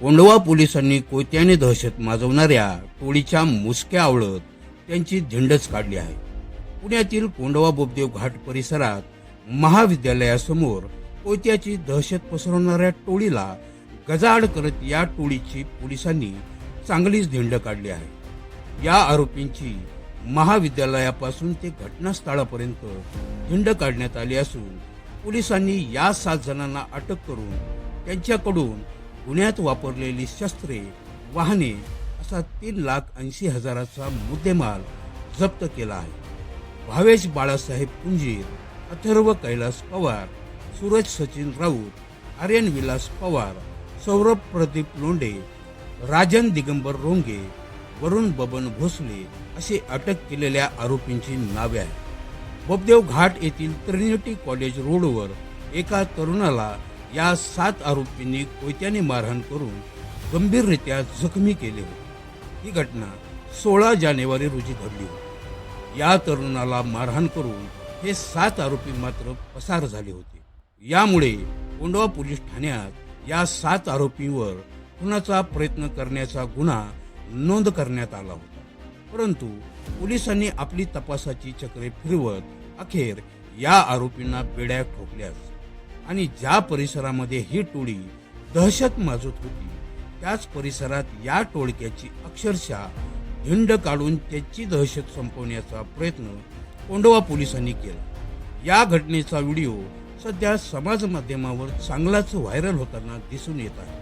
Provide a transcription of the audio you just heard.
कोंडवा पोलिसांनी कोयत्याने दहशत माजवणाऱ्या टोळीच्या मुसक्या आवळत त्यांची झेंडच काढली आहे. पुण्यातील कोंडवा बोबदेव घाट परिसरात महाविद्यालयासमोर कोयत्याची दहशत पसरवणाऱ्या टोळीला गजाआड करत या टोळीची पोलिसांनी चांगलीच झेंड काढली आहे. या आरोपींची महाविद्यालयापासून ते घटनास्थळापर्यंत झेंड काढण्यात आली असून पोलिसांनी या सात जणांना अटक करून त्यांच्याकडून गुन्ह्यात वापरलेली शस्त्रे वाहने असा तीन लाख ऐंशी हजाराचा मुद्देमाल जप्त केला आहे. भावेश बाळासाहेब पुंजीर अथर्व कैलास पवार सूरज सचिन राऊत आर्यन विलास पवार सौरभ प्रदीप लोंडे राजन दिगंबर रोंगे वरुण बबन भोसले असे अटक केलेल्या आरोपींची नावे आहेत. बोबदेव घाट येथील ट्रिनिटी कॉलेज रोडवर एका तरुणाला या सात आरोपींनी कोयत्याने मारहाण करून गंभीररित्या जखमी केले होते. ही घटना सोळा जानेवारी रोजी घडली होती. या तरुणाला मारहाण करून हे सात आरोपी मात्र पसार झाले होते. यामुळे कोंडवा पोलीस ठाण्यात या सात आरोपींवर खुनाचा प्रयत्न करण्याचा गुन्हा नोंद करण्यात आला होता. परंतु पोलिसांनी आपली तपासाची चक्रे फिरवत अखेर या आरोपींना बेड्या ठोकल्यास आणि ज्या परिसरामध्ये ही टोळी दहशत माजत होती त्याच परिसरात या टोळक्याची अक्षरशः झिंड काढून त्याची दहशत संपवण्याचा प्रयत्न कोंडवा पोलिसांनी केला. या घटनेचा व्हिडिओ सध्या समाज माध्यमावर चांगलाच व्हायरल होताना दिसून येत आहे.